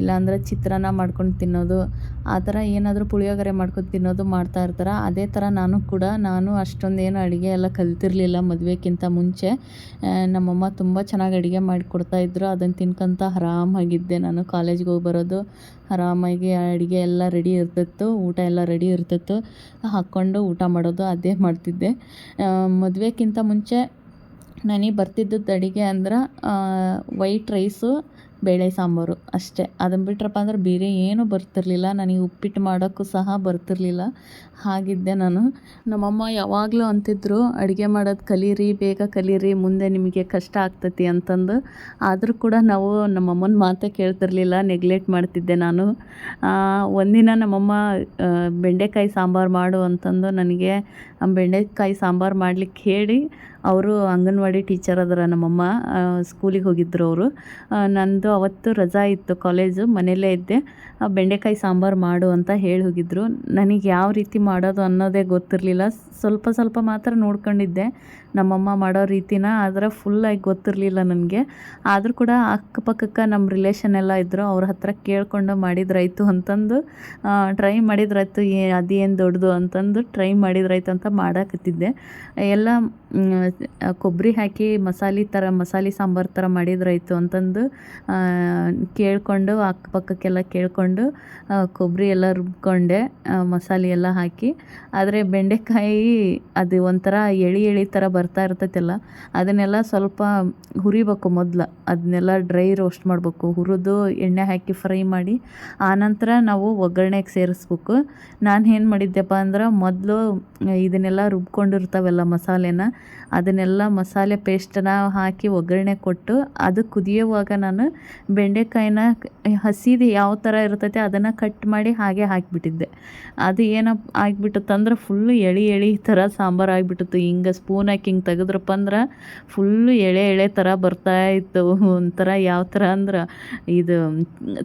Speaker 1: ಇಲ್ಲಾಂದರೆ ಚಿತ್ರಾನ್ನ ಮಾಡ್ಕೊಂಡು ತಿನ್ನೋದು, ಆ ಥರ ಏನಾದರೂ ಪುಳಿಯೋಗರೆ ಮಾಡ್ಕೊಂಡು ತಿನ್ನೋದು ಮಾಡ್ತಾ ಇರ್ತಾರೆ. ಅದೇ ಥರ ನಾನು ಕೂಡ, ನಾನು ಅಷ್ಟೊಂದೇನು ಅಡುಗೆ ಎಲ್ಲ ಕಲ್ತಿರಲಿಲ್ಲ ಮದುವೆಗಿಂತ ಮುಂಚೆ. ನಮ್ಮಮ್ಮ ತುಂಬ ಚೆನ್ನಾಗಿ ಅಡುಗೆ ಮಾಡಿಕೊಡ್ತಾಯಿದ್ರು ಅದನ್ನು ತಿನ್ಕೊಂತ ಆರಾಮಾಗಿದ್ದೆ ನಾನು. ಕಾಲೇಜ್ಗೆ ಹೋಗಿ ಬರೋದು, ಆರಾಮಾಗಿ ಅಡುಗೆ ಎಲ್ಲ ರೆಡಿ ಇರ್ತಿತ್ತು, ಊಟ ಎಲ್ಲ ರೆಡಿ ಇರ್ತಿತ್ತು. ಹಾಕ್ಕೊಂಡು ಊಟ ಮಾಡೋದು ಅದೇ ಮಾಡ್ತಿದ್ದೆ. ಮದುವೆಗಿಂತ ಮುಂಚೆ ನನಗೆ ಬರ್ತಿದ್ದದ್ದು ಅಡುಗೆ ಅಂದ್ರೆ ವೈಟ್ ರೈಸು ಬೇಳೆ ಸಾಂಬಾರು ಅಷ್ಟೇ. ಅದನ್ನು ಬಿಟ್ರಪ್ಪ ಅಂದ್ರೆ ಬೇರೆ ಏನೂ ಬರ್ತಿರಲಿಲ್ಲ. ನನಗೆ ಉಪ್ಪಿಟ್ಟು ಮಾಡೋಕ್ಕೂ ಸಹ ಬರ್ತಿರಲಿಲ್ಲ. ಹಾಗಿದ್ದೆ ನಾನು. ನಮ್ಮಮ್ಮ ಯಾವಾಗಲೂ ಅಂತಿದ್ರು, ಅಡುಗೆ ಮಾಡೋದು ಕಲೀರಿ, ಬೇಗ ಕಲೀರಿ, ಮುಂದೆ ನಿಮಗೆ ಕಷ್ಟ ಆಗ್ತತಿ ಅಂತಂದು. ಆದರೂ ಕೂಡ ನಾವು ನಮ್ಮಮ್ಮನ ಮಾತೇ ಕೇಳ್ತಿರ್ಲಿಲ್ಲ ನೆಗ್ಲೆಕ್ಟ್ ಮಾಡ್ತಿದ್ದೆ ನಾನು. ಒಂದಿನ ನಮ್ಮಮ್ಮ ಬೆಂಡೆಕಾಯಿ ಸಾಂಬಾರು ಮಾಡು ಅಂತಂದು ನನಗೆ ಬೆಂಡೆಕಾಯಿ ಸಾಂಬಾರು ಮಾಡ್ಲಿಕ್ಕೆ ಹೇಳಿ, ಅವರು ಅಂಗನವಾಡಿ ಟೀಚರ್ ಅದರ ನಮ್ಮಮ್ಮ ಸ್ಕೂಲಿಗೆ ಹೋಗಿದ್ರು ಅವರು. ನಂದು ಅವತ್ತು ರಜಾ ಇತ್ತು ಕಾಲೇಜು, ಮನೆಯಲ್ಲೇ ಇದ್ದೆ. ಬೆಂಡೆಕಾಯಿ ಸಾಂಬಾರು ಮಾಡು ಅಂತ ಹೇಳಿ ಹೋಗಿದ್ರು. ನನಗೆ ಯಾವ ರೀತಿ ಮಾಡೋದು ಅನ್ನೋದೇ ಗೊತ್ತಿರಲಿಲ್ಲ. ಸ್ವಲ್ಪ ಸ್ವಲ್ಪ ಮಾತ್ರ ನೋಡ್ಕೊಂಡಿದ್ದೆ. ನಮ್ಮಮ್ಮ ಮಾಡೋ ರೀತಿನ ಆದರೆ ಫುಲ್ಲಾಗಿ ಗೊತ್ತಿರಲಿಲ್ಲ ನನಗೆ. ಆದರೂ ಕೂಡ ಅಕ್ಕಪಕ್ಕಕ್ಕೆ ನಮ್ಮ ರಿಲೇಷನ್ ಎಲ್ಲ ಇದ್ದರು ಅವ್ರ ಹತ್ರ ಕೇಳಿಕೊಂಡು ಮಾಡಿದ್ರಾಯ್ತು ಅಂತಂದು ಟ್ರೈ ಮಾಡಿದ್ರಾಯ್ತು, ಏ, ಅದೇನು ದೊಡ್ಡದು ಅಂತಂದು ಟ್ರೈ ಮಾಡಿದ್ರಾಯ್ತು ಅಂತ ಮಾಡಾಕತ್ತಿದ್ದೆ. ಎಲ್ಲ ಕೊಬ್ಬರಿ ಹಾಕಿ ಮಸಾಲೆ ಥರ ಮಸಾಲೆ ಸಾಂಬಾರು ಥರ ಮಾಡಿದ್ರಾಯ್ತು ಅಂತಂದು ಕೇಳಿಕೊಂಡು, ಅಕ್ಕಪಕ್ಕಕ್ಕೆಲ್ಲ ಕೇಳಿಕೊಂಡು ಕೊಬ್ಬರಿ ಎಲ್ಲ ರುಬ್ಕೊಂಡೆ ಮಸಾಲೆ ಎಲ್ಲ ಹಾಕಿ. ಆದರೆ ಬೆಂಡೆಕಾಯಿ ಅದು ಒಂಥರ ಎಳಿ ಎಳಿ ಥರ ಬರ್ತಾ ಇರ್ತೈತಲ್ಲ, ಅದನ್ನೆಲ್ಲ ಸ್ವಲ್ಪ ಹುರಿಬೇಕು ಮೊದಲು. ಅದನ್ನೆಲ್ಲ ಡ್ರೈ ರೋಸ್ಟ್ ಮಾಡಬೇಕು. ಹುರಿದು ಎಣ್ಣೆ ಹಾಕಿ ಫ್ರೈ ಮಾಡಿ, ಆನಂತರ ನಾವು ಒಗ್ಗರಣೆಗೆ ಸೇರಿಸ್ಬೇಕು. ನಾನು ಏನು ಮಾಡಿದ್ದೆಪ್ಪ ಅಂದ್ರೆ ಮೊದಲು ಇದನ್ನೆಲ್ಲ ರುಬ್ಕೊಂಡಿರ್ತಾವೆಲ್ಲ ಮಸಾಲೆನ ಅದನ್ನೆಲ್ಲ ಮಸಾಲೆ ಪೇಸ್ಟನ್ನ ಹಾಕಿ ಒಗ್ಗರಣೆ ಕೊಟ್ಟು ಅದು ಕುದಿಯುವಾಗ ನಾನು ಬೆಂಡೆಕಾಯಿನ ಹಸಿದು ಯಾವ ಥರ ಇರ್ತೈತೆ ಅದನ್ನು ಕಟ್ ಮಾಡಿ ಹಾಗೆ ಹಾಕಿಬಿಟ್ಟಿದ್ದೆ. ಅದು ಏನಪ್ಪ ಆಗಿಬಿಟ್ಟತ್ತಂದ್ರೆ ಫುಲ್ಲು ಎಳೆ ಎಳೆ ಥರ ಸಾಂಬಾರು ಆಗಿಬಿಟ್ಟಿತ್ತು. ಹಿಂಗೆ ಸ್ಪೂನ್ ಹಾಕಿ ಹಿಂಗೆ ತೆಗೆದ್ರಪ್ಪ ಅಂದ್ರೆ ಫುಲ್ಲು ಎಳೆ ಎಳೆ ಥರ ಬರ್ತಾ ಇತ್ತು. ಒಂಥರ ಯಾವ ಥರ ಅಂದ್ರೆ ಇದು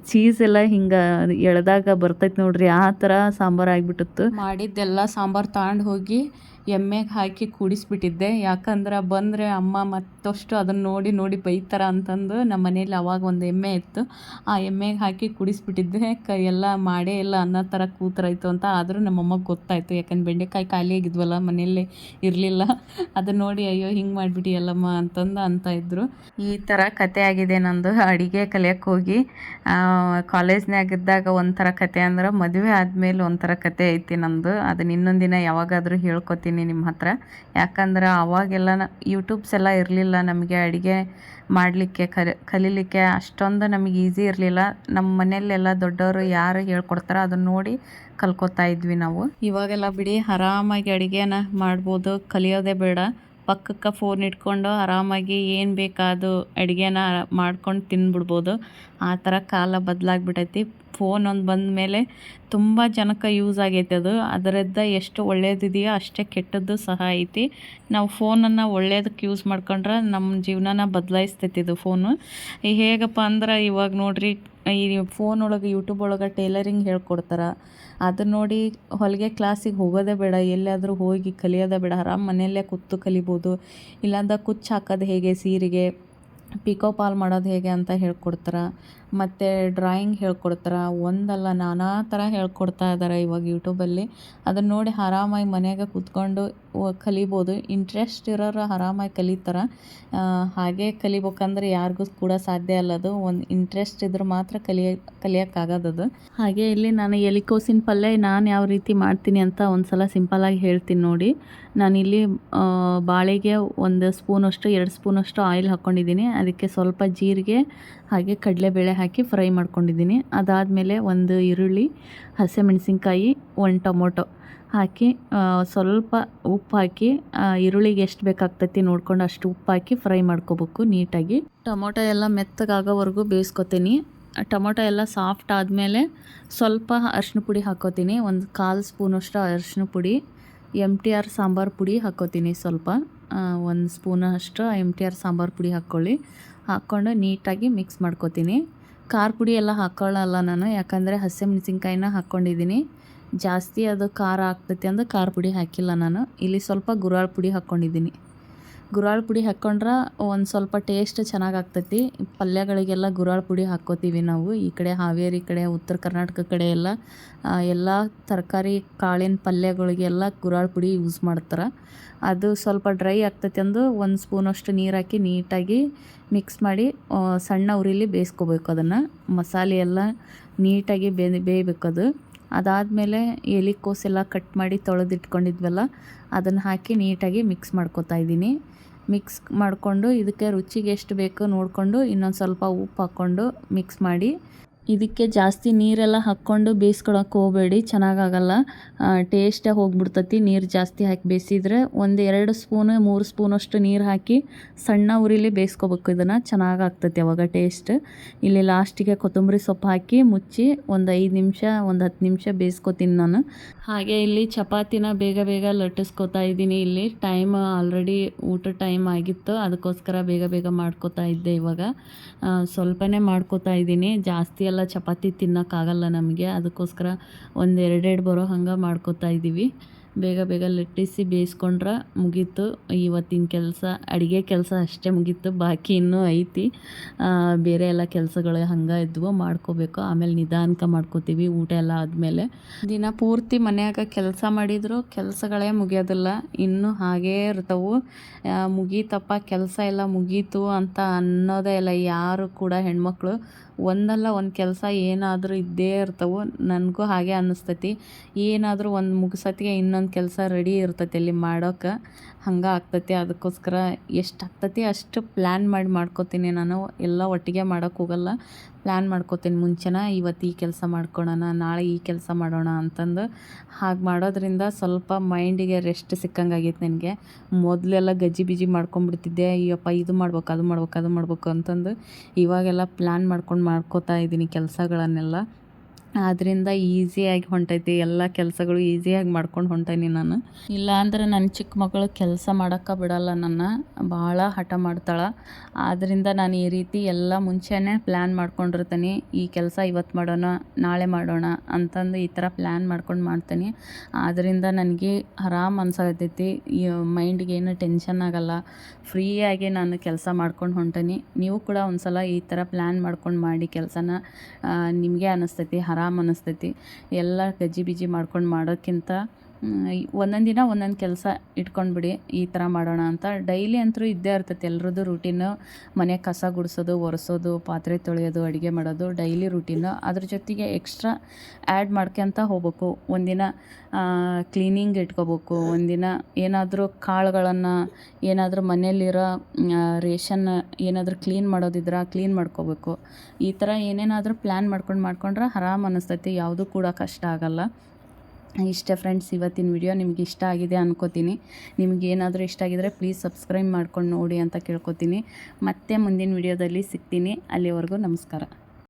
Speaker 1: ಚೀಸ್ ಎಲ್ಲ ಹಿಂಗೆ ಎಳೆದಾಗ ಬರ್ತೈತೆ ನೋಡ್ರಿ. ಆ ಥರ ಸಾಂಬಾರು ಆಗಿಬಿಟ್ಟಿತ್ತು. ಮಾಡಿದ್ದೆಲ್ಲ ಸಾಂಬಾರು ತಗೊಂಡು ಹೋಗಿ ಎಮ್ಮೆಗೆ ಹಾಕಿ ಕೂಡಿಸ್ಬಿಟ್ಟಿದ್ದೆ. ಯಾಕಂದ್ರೆ ಬಂದರೆ ಅಮ್ಮ ಮತ್ತಷ್ಟು ಅದನ್ನು ನೋಡಿ ನೋಡಿ ಬೈತಾರ ಅಂತಂದು ನಮ್ಮ ಮನೇಲಿ ಅವಾಗ ಒಂದು ಎಮ್ಮೆ ಇತ್ತು. ಆ ಎಮ್ಮೆಗೆ ಹಾಕಿ ಕುಡಿಸ್ಬಿಟ್ಟಿದ್ದೆ. ಕೈ, ಎಲ್ಲ ಮಾಡೇ ಇಲ್ಲ, ಅನ್ನೋ ಥರ ಕೂತರಾಯ್ತು ಅಂತ. ಆದರೂ ನಮ್ಮಮ್ಮಗೆ ಗೊತ್ತಾಯಿತು. ಯಾಕಂದ್ರೆ ಬೆಂಡೆಕಾಯಿ ಖಾಲಿ ಆಗಿದ್ವಲ್ಲ, ಮನೆಯಲ್ಲೇ ಇರಲಿಲ್ಲ. ಅದನ್ನು ನೋಡಿ, ಅಯ್ಯೋ, ಹಿಂಗೆ ಮಾಡಿಬಿಟ್ಟಿಯಲ್ಲಮ್ಮ ಅಂತಂದು ಅಂತ ಇದ್ರು. ಈ ಥರ ಕತೆ ಆಗಿದೆ ನಂದು. ಅಡುಗೆ ಕಲಿಯಕ್ಕೆ ಹೋಗಿ ಕಾಲೇಜ್ನಾಗ ಇದ್ದಾಗ ಒಂಥರ ಕತೆ ಅಂದ್ರೆ ಮದುವೆ ಆದಮೇಲೆ ಒಂಥರ ಕತೆ ಐತಿ ನಂದು. ಅದನ್ನ ಇನ್ನೊಂದು ದಿನ ಯಾವಾಗಾದರೂ ಹೇಳ್ಕೊತೀನಿ. ನಿಮ್ಮ ಹತ್ರ. ಯಾಕಂದ್ರೆ ಅವಾಗೆಲ್ಲ ಯೂಟ್ಯೂಬ್ಸ್ ಎಲ್ಲ ಇರಲಿಲ್ಲ ನಮಗೆ ಅಡುಗೆ ಮಾಡಲಿಕ್ಕೆ, ಕಲಿ, ಕಲೀಲಿಕ್ಕೆ ಅಷ್ಟೊಂದು ನಮಗೆ ಈಸಿ ಇರಲಿಲ್ಲ. ನಮ್ಮ ಮನೆಯಲ್ಲೆಲ್ಲ ದೊಡ್ಡವರು ಯಾರು ಹೇಳ್ಕೊಡ್ತಾರೋ ಅದನ್ನ ನೋಡಿ ಕಲ್ಕೊತಾ ಇದ್ವಿ ನಾವು. ಇವಾಗೆಲ್ಲ ಬಿಡಿ ಆರಾಮಾಗಿ ಅಡುಗೆನ ಮಾಡ್ಬೋದು, ಕಲಿಯೋದೇ ಬೇಡ. ಪಕ್ಕಕ್ಕೆ ಫೋನ್ ಇಟ್ಕೊಂಡು ಆರಾಮಾಗಿ ಏನು ಬೇಕಾದ ಅಡುಗೆನ ಮಾಡ್ಕೊಂಡು ತಿಂದ್ಬಿಡ್ಬೋದು ಆ ಥರ ಕಾಲ ಬದಲಾಗ್ಬಿಟ್ಟೈತಿ ಫೋನ್ ಒಂದು ಬಂದ ಮೇಲೆ ತುಂಬ ಜನಕ್ಕೆ ಯೂಸ್ ಆಗೈತೆ ಅದು. ಅದರಿಂದ ಎಷ್ಟು ಒಳ್ಳೇದಿದೆಯೋ ಅಷ್ಟೇ ಕೆಟ್ಟದ್ದು ಸಹ ಐತಿ. ನಾವು ಫೋನನ್ನು ಒಳ್ಳೇದಕ್ಕೆ ಯೂಸ್ ಮಾಡ್ಕೊಂಡ್ರೆ ನಮ್ಮ ಜೀವನನ ಬದಲಾಯಿಸ್ತೈತಿ ಇದು ಫೋನು ಹೇಗಪ್ಪ ಅಂದ್ರೆ ಇವಾಗ ನೋಡಿರಿ, ಈ ಫೋನ್ ಒಳಗೆ ಯೂಟ್ಯೂಬ್ ಒಳಗೆ ಟೈಲರಿಂಗ್ ಹೇಳ್ಕೊಡ್ತಾರೆ. ಅದನ್ನ ನೋಡಿ ಹೊಲಿಗೆ ಕ್ಲಾಸಿಗೆ ಹೋಗೋದೇ ಬೇಡ. ಎಲ್ಲಾದರೂ ಹೋಗಿ ಕಲಿಯೋದೇ ಬೇಡ. ಆರಾಮ್ ಮನೆಯಲ್ಲೇ ಕೂತು ಕಲಿಬೋದು. ಇಲ್ಲಾಂದ್ರೆ ಕುಚ್ಚು ಹಾಕೋದು ಹೇಗೆ, ಸೀರೆಗೆ ಪಿಕೋ ಪಾಲ್ ಮಾಡೋದು ಹೇಗೆ ಅಂತ ಹೇಳ್ಕೊಡ್ತಾರೆ. ಮತ್ತು ಡ್ರಾಯಿಂಗ್ ಹೇಳ್ಕೊಡ್ತಾರೆ. ಒಂದಲ್ಲ ನಾನಾ ಥರ ಹೇಳ್ಕೊಡ್ತಾ ಇದ್ದಾರೆ ಇವಾಗ ಯೂಟ್ಯೂಬಲ್ಲಿ ಅದನ್ನ ನೋಡಿ ಆರಾಮಾಗಿ ಮನ್ಯಾಗ ಕೂತ್ಕೊಂಡು ಕಲಿಬೋದು. ಇಂಟ್ರೆಸ್ಟ್ ಇರೋರು ಆರಾಮಾಗಿ ಕಲಿತಾರೆ. ಹಾಗೆ ಕಲಿಬೇಕಂದ್ರೆ ಯಾರಿಗೂ ಕೂಡ ಸಾಧ್ಯ ಅಲ್ಲ ಅದು. ಒಂದು ಇಂಟ್ರೆಸ್ಟ್ ಇದ್ರೆ ಮಾತ್ರ ಕಲಿಯ ಕಲಿಯೋಕ್ಕಾಗದದು ಹಾಗೆ ಇಲ್ಲಿ ನಾನು ಎಲಿಕೋಸಿನ ಪಲ್ಯ ನಾನು ಯಾವ ರೀತಿ ಮಾಡ್ತೀನಿ ಅಂತ ಒಂದು ಸಲ ಸಿಂಪಲ್ಲಾಗಿ ಹೇಳ್ತೀನಿ ನೋಡಿ. ನಾನಿಲ್ಲಿ ಬಾಳೆಗೆ ಒಂದು ಸ್ಪೂನಷ್ಟು ಎರಡು ಸ್ಪೂನಷ್ಟು ಆಯಿಲ್ ಹಾಕ್ಕೊಂಡಿದ್ದೀನಿ ಅದಕ್ಕೆ ಸ್ವಲ್ಪ ಜೀರಿಗೆ, ಹಾಗೆ ಕಡಲೆಬೇಳೆ ಹಾಕಿ ಫ್ರೈ ಮಾಡ್ಕೊಂಡಿದ್ದೀನಿ. ಅದಾದಮೇಲೆ ಒಂದು ಈರುಳ್ಳಿ, ಹಸಿಮೆಣಸಿನ್ಕಾಯಿ, ಒಂದು ಟೊಮೊಟೊ ಹಾಕಿ ಸ್ವಲ್ಪ ಉಪ್ಪು ಹಾಕಿ ಈರುಳ್ಳಿಗೆ ಎಷ್ಟು ಬೇಕಾಗ್ತೈತಿ ನೋಡ್ಕೊಂಡು ಅಷ್ಟು ಉಪ್ಪು ಹಾಕಿ ಫ್ರೈ ಮಾಡ್ಕೋಬೇಕು ನೀಟಾಗಿ. ಟೊಮೊಟೊ ಎಲ್ಲ ಮೆತ್ತಗಾಗೋವರೆಗೂ ಬೇಯಿಸ್ಕೊತೀನಿ. ಟೊಮೊಟೊ ಎಲ್ಲ ಸಾಫ್ಟ್ ಆದಮೇಲೆ ಸ್ವಲ್ಪ ಅರಿಶಿನ ಪುಡಿ ಹಾಕೋತೀನಿ ಒಂದು ಕಾಲು ಸ್ಪೂನಷ್ಟು ಅರಿಶಿನ ಪುಡಿ ಎಂ ಟಿ ಆರ್ ಸಾಂಬಾರು ಪುಡಿ ಹಾಕೋತೀನಿ ಸ್ವಲ್ಪ. ಒಂದು ಸ್ಪೂನ್ ಅಷ್ಟು ಎಂ ಟಿ ಆರ್ ಸಾಂಬಾರು ಪುಡಿ ಹಾಕ್ಕೊಳ್ಳಿ. ಹಾಕ್ಕೊಂಡು ನೀಟಾಗಿ ಮಿಕ್ಸ್ ಮಾಡ್ಕೋತೀನಿ. ಖಾರ ಪುಡಿ ಎಲ್ಲ ಹಾಕೊಳ್ಳಲ್ಲ ನಾನು, ಯಾಕಂದರೆ ಹಸಿಮೆಣಸಿನ್ಕಾಯಿನ ಹಾಕ್ಕೊಂಡಿದ್ದೀನಿ ಜಾಸ್ತಿ ಅದು ಖಾರ ಆಗ್ತೈತಿ ಅಂದ್ರೆ ಖಾರ ಪುಡಿ ಹಾಕಿಲ್ಲ ನಾನು. ಇಲ್ಲಿ ಸ್ವಲ್ಪ ಗುರಾಳ್ ಪುಡಿ ಹಾಕ್ಕೊಂಡಿದ್ದೀನಿ ಗುರಾಳ್ ಪುಡಿ ಹಾಕ್ಕೊಂಡ್ರೆ ಒಂದು ಸ್ವಲ್ಪ ಟೇಸ್ಟ್ ಚೆನ್ನಾಗಿ ಆಗ್ತೈತಿ. ಪಲ್ಯಗಳಿಗೆಲ್ಲ ಗುರಾಳ್ ಪುಡಿ ಹಾಕ್ಕೋತೀವಿ ನಾವು. ಈ ಕಡೆ ಹಾವೇರಿ ಕಡೆ, ಉತ್ತರ ಕರ್ನಾಟಕ ಕಡೆ ಎಲ್ಲ ಎಲ್ಲ ತರಕಾರಿ, ಕಾಳಿನ ಪಲ್ಯಗಳಿಗೆಲ್ಲ ಗುರಾಳ್ ಪುಡಿ ಯೂಸ್ ಮಾಡ್ತಾರೆ. ಅದು ಸ್ವಲ್ಪ ಡ್ರೈ ಆಗ್ತೈತಿ ಅಂದು ಒಂದು ಸ್ಪೂನಷ್ಟು ನೀರು ಹಾಕಿ ನೀಟಾಗಿ ಮಿಕ್ಸ್ ಮಾಡಿ ಸಣ್ಣ ಉರಿಲಿ ಬೇಯಿಸ್ಕೋಬೇಕು ಅದನ್ನು. ಮಸಾಲೆ ಎಲ್ಲ ನೀಟಾಗಿ ಬೇ ಬೇಯಬೇಕು ಅದು. ಅದಾದಮೇಲೆ ಎಲೆಕೋಸೆಲ್ಲ ಕಟ್ ಮಾಡಿ ತೊಳೆದಿಟ್ಕೊಂಡಿದ್ವಲ್ಲ, ಅದನ್ನು ಹಾಕಿ ನೀಟಾಗಿ ಮಿಕ್ಸ್ ಮಾಡ್ಕೊತಾ ಇದ್ದೀನಿ. ಮಿಕ್ಸ್ ಮಾಡಿಕೊಂಡು ಇದಕ್ಕೆ ರುಚಿಗೆ ಎಷ್ಟು ಬೇಕೋ ನೋಡಿಕೊಂಡು ಇನ್ನೊಂದು ಸ್ವಲ್ಪ ಉಪ್ಪು ಹಾಕ್ಕೊಂಡು ಮಿಕ್ಸ್ ಮಾಡಿ ಇದಕ್ಕೆ ಜಾಸ್ತಿ ನೀರೆಲ್ಲ ಹಾಕ್ಕೊಂಡು ಬೇಯಿಸ್ಕೊಳಕ್ಕೆ ಹೋಗಬೇಡಿ, ಚೆನ್ನಾಗಾಗಲ್ಲ. ಟೇಸ್ಟೇ ಹೋಗ್ಬಿಡ್ತತಿ, ನೀರು ಜಾಸ್ತಿ ಹಾಕಿ ಬೇಯಿಸಿದ್ರೆ. ಒಂದು ಎರಡು ಸ್ಪೂನು, ಮೂರು ಸ್ಪೂನಷ್ಟು ನೀರು ಹಾಕಿ ಸಣ್ಣ ಉರಿಲಿ ಬೇಯಿಸ್ಕೋಬೇಕು ಇದನ್ನು. ಚೆನ್ನಾಗಿ ಆಗ್ತೈತಿ ಅವಾಗ ಟೇಸ್ಟ್ ಇಲ್ಲಿ ಲಾಸ್ಟಿಗೆ ಕೊತ್ತಂಬರಿ ಸೊಪ್ಪು ಹಾಕಿ ಮುಚ್ಚಿ ಒಂದು ಐದು ನಿಮಿಷ, ಒಂದು ಹತ್ತು ನಿಮಿಷ ಬೇಯಿಸ್ಕೊತೀನಿ ನಾನು. ಹಾಗೆ ಇಲ್ಲಿ ಚಪಾತಿನ ಬೇಗ ಬೇಗ ಲಟ್ಟಿಸ್ಕೊತಾ ಇದ್ದೀನಿ. ಇಲ್ಲಿ ಟೈಮ್ ಆಲ್ರೆಡಿ ಊಟ ಟೈಮ್ ಆಗಿತ್ತು. ಅದಕ್ಕೋಸ್ಕರ ಬೇಗ ಬೇಗ ಮಾಡ್ಕೋತಾ ಇದ್ದೆ ಇವಾಗ. ಸ್ವಲ್ಪನೇ ಮಾಡ್ಕೋತಾ ಇದ್ದೀನಿ. ಜಾಸ್ತಿ ಎಲ್ಲ ಚಪಾತಿ ತಿನ್ನೋಕ್ಕಾಗಲ್ಲ ನಮಗೆ. ಅದಕ್ಕೋಸ್ಕರ ಒಂದು ಎರಡೆರಡು ಬರೋ ಹಂಗೆ ಮಾಡ್ಕೋತಾ ಇದ್ದೀವಿ ಬೇಗ ಬೇಗ ಲಟ್ಟಿಸಿ ಬೇಯಿಸ್ಕೊಂಡ್ರೆ ಮುಗೀತು. ಇವತ್ತಿನ ಕೆಲಸ, ಅಡುಗೆ ಕೆಲಸ ಅಷ್ಟೇ ಮುಗೀತು. ಬಾಕಿ ಇನ್ನೂ ಐತಿ. ಬೇರೆ ಎಲ್ಲ ಕೆಲಸಗಳು ಹಂಗೆ ಇದ್ವು, ಮಾಡ್ಕೋಬೇಕು. ಆಮೇಲೆ ನಿಧಾನಕ್ಕೆ ಮಾಡ್ಕೋತೀವಿ, ಊಟ ಎಲ್ಲ ಆದಮೇಲೆ. ದಿನ ಪೂರ್ತಿ ಮನೆಯಾಗ ಕೆಲಸ ಮಾಡಿದ್ರು, ಕೆಲಸಗಳೇ ಮುಗಿಯೋದಿಲ್ಲ. ಇನ್ನೂ ಹಾಗೇ ಇರ್ತವು. ಮುಗೀತಪ್ಪ, ಕೆಲಸ ಎಲ್ಲ ಮುಗೀತು ಅಂತ ಅನ್ನೋದೇ ಇಲ್ಲ. ಯಾರು ಕೂಡ ಹೆಣ್ಮಕ್ಳು ಒಂದಲ್ಲ ಒಂದು ಕೆಲಸ ಏನಾದರೂ ಇದ್ದೇ ಇರ್ತವು. ನನಗೂ ಹಾಗೆ ಅನ್ನಿಸ್ತೈತಿ ಏನಾದರೂ ಒಂದು ಮುಗಿಸತ್ತಿಗೆ ಇನ್ನೊಂದು ಕೆಲಸ ರೆಡಿ ಇರ್ತೈತಿ ಅಲ್ಲಿ ಮಾಡೋಕೆ, ಹಂಗೆ ಆಗ್ತೈತಿ. ಅದಕ್ಕೋಸ್ಕರ ಎಷ್ಟು ಆಗ್ತೈತಿ ಅಷ್ಟು ಪ್ಲ್ಯಾನ್ ಮಾಡಿ ಮಾಡ್ಕೋತೀನಿ ನಾನು. ಎಲ್ಲ ಒಟ್ಟಿಗೆ ಮಾಡೋಕೆ ಹೋಗಲ್ಲ. ಪ್ಲ್ಯಾನ್ ಮಾಡ್ಕೋತೀನಿ ಮುಂಚೆನ ಇವತ್ತು ಈ ಕೆಲಸ ಮಾಡ್ಕೊಳೋಣ, ನಾಳೆ ಈ ಕೆಲಸ ಮಾಡೋಣ ಅಂತಂದು. ಹಾಗೆ ಮಾಡೋದ್ರಿಂದ ಸ್ವಲ್ಪ ಮೈಂಡಿಗೆ ರೆಸ್ಟ್ ಸಿಕ್ಕಂಗೆ ಆಗೈತೆ ನನಗೆ. ಮೊದಲೆಲ್ಲ ಗಜ್ಜಿ ಬಿಜಿ ಮಾಡ್ಕೊಂಡ್ಬಿಡ್ತಿದ್ದೆ. ಅಯ್ಯಪ್ಪ, ಇದು ಮಾಡ್ಬೇಕು, ಅದು ಮಾಡ್ಬೇಕು ಅದು ಮಾಡ್ಬೇಕು ಅಂತಂದು. ಇವಾಗೆಲ್ಲ ಪ್ಲ್ಯಾನ್ ಮಾಡ್ಕೊಂಡು ಮಾಡ್ಕೋತಾ ಇದ್ದೀನಿ ಕೆಲಸಗಳನ್ನೆಲ್ಲ. ಆದ್ದರಿಂದ ಈಸಿಯಾಗಿ ಹೊಂಟೈತಿ. ಎಲ್ಲ ಕೆಲಸಗಳು ಈಸಿಯಾಗಿ ಮಾಡ್ಕೊಂಡು ಹೊಂಟೇನಿ ನಾನು. ಇಲ್ಲ ಅಂದ್ರೆ ನನ್ನ ಚಿಕ್ಕ ಮಗಳು ಕೆಲಸ ಮಾಡೋಕ್ಕೆ ಬಿಡಲ್ಲ ನನ್ನ. ಭಾಳ ಹಠ ಮಾಡ್ತಾಳೆ. ಆದ್ದರಿಂದ ನಾನು ಈ ರೀತಿ ಎಲ್ಲ ಮುಂಚೆನೇ ಪ್ಲ್ಯಾನ್ ಮಾಡ್ಕೊಂಡಿರ್ತೀನಿ. ಈ ಕೆಲಸ ಇವತ್ತು ಮಾಡೋಣ, ನಾಳೆ ಮಾಡೋಣ ಅಂತಂದು ಈ ಥರ ಪ್ಲ್ಯಾನ್ ಮಾಡ್ಕೊಂಡು ಮಾಡ್ತೀನಿ. ಆದ್ದರಿಂದ ನನಗೆ ಆರಾಮ್ ಅನ್ಸಾಗತೈತಿ ಮೈಂಡಿಗೆ ಏನು ಟೆನ್ಷನ್ ಆಗಲ್ಲ. ಫ್ರೀಯಾಗಿ ನಾನು ಕೆಲಸ ಮಾಡ್ಕೊಂಡು ಹೊಂಟೇನಿ. ನೀವು ಕೂಡ ಒಂದು ಸಲ ಈ ಥರ ಪ್ಲ್ಯಾನ್ ಮಾಡ್ಕೊಂಡು ಮಾಡಿ ಕೆಲಸನ ನಿಮಗೆ ಅನ್ನಿಸ್ತೈತಿ ಆರಾಮ್ ಅನ್ನಿಸ್ತೈತಿ ಎಲ್ಲ ಗಜ್ಜಿ ಬಿಜಿ ಮಾಡ್ಕೊಂಡು ಮಾಡೋಕ್ಕಿಂತ ಒಂದೊಂದು ದಿನ ಒಂದೊಂದು ಕೆಲಸ ಇಟ್ಕೊಂಡ್ಬಿಡಿ ಈ ಥರ ಮಾಡೋಣ ಅಂತ. ಡೈಲಿ ಅಂತೂ ಇದ್ದೇ ಇರ್ತೈತೆ, ಎಲ್ರದ್ದು ರೂಟೀನು ಮನೆ ಕಸ ಗುಡಿಸೋದು, ಒರೆಸೋದು, ಪಾತ್ರೆ ತೊಳೆಯೋದು, ಅಡುಗೆ ಮಾಡೋದು ಡೈಲಿ ರೂಟೀನು ಅದ್ರ ಜೊತೆಗೆ ಎಕ್ಸ್ಟ್ರಾ ಆ್ಯಡ್ ಮಾಡ್ಕೊಂತ ಹೋಗ್ಬೇಕು. ಒಂದಿನ ಕ್ಲೀನಿಂಗ್ ಇಟ್ಕೋಬೇಕು. ಒಂದಿನ ಏನಾದರೂ ಕಾಳುಗಳನ್ನು ಏನಾದರೂ ಮನೆಯಲ್ಲಿರೋ ರೇಷನ್ ಏನಾದರೂ ಕ್ಲೀನ್ ಮಾಡೋದಿದ್ರೆ ಕ್ಲೀನ್ ಮಾಡ್ಕೋಬೇಕು. ಈ ಥರ ಏನೇನಾದರೂ ಪ್ಲ್ಯಾನ್ ಮಾಡ್ಕೊಂಡು ಮಾಡ್ಕೊಂಡ್ರೆ ಆರಾಮ್ ಅನ್ನಿಸ್ತೈತಿ ಯಾವುದೂ ಕೂಡ ಕಷ್ಟ ಆಗೋಲ್ಲ. ಇಷ್ಟೇ ಫ್ರೆಂಡ್ಸ್ ಇವತ್ತಿನ ವಿಡಿಯೋ ನಿಮ್ಗೆ ಇಷ್ಟ ಆಗಿದೆ ಅನ್ಕೋತೀನಿ. ನಿಮ್ಗೆ ಏನಾದರೂ ಇಷ್ಟ ಆಗಿದರೆ ಪ್ಲೀಸ್ ಸಬ್ಸ್ಕ್ರೈಬ್ ಮಾಡ್ಕೊಂಡು ನೋಡಿ ಅಂತ ಕೇಳ್ಕೊತೀನಿ. ಮತ್ತೆ ಮುಂದಿನ ವಿಡಿಯೋದಲ್ಲಿ ಸಿಗ್ತೀನಿ. ಅಲ್ಲಿವರೆಗೂ ನಮಸ್ಕಾರ.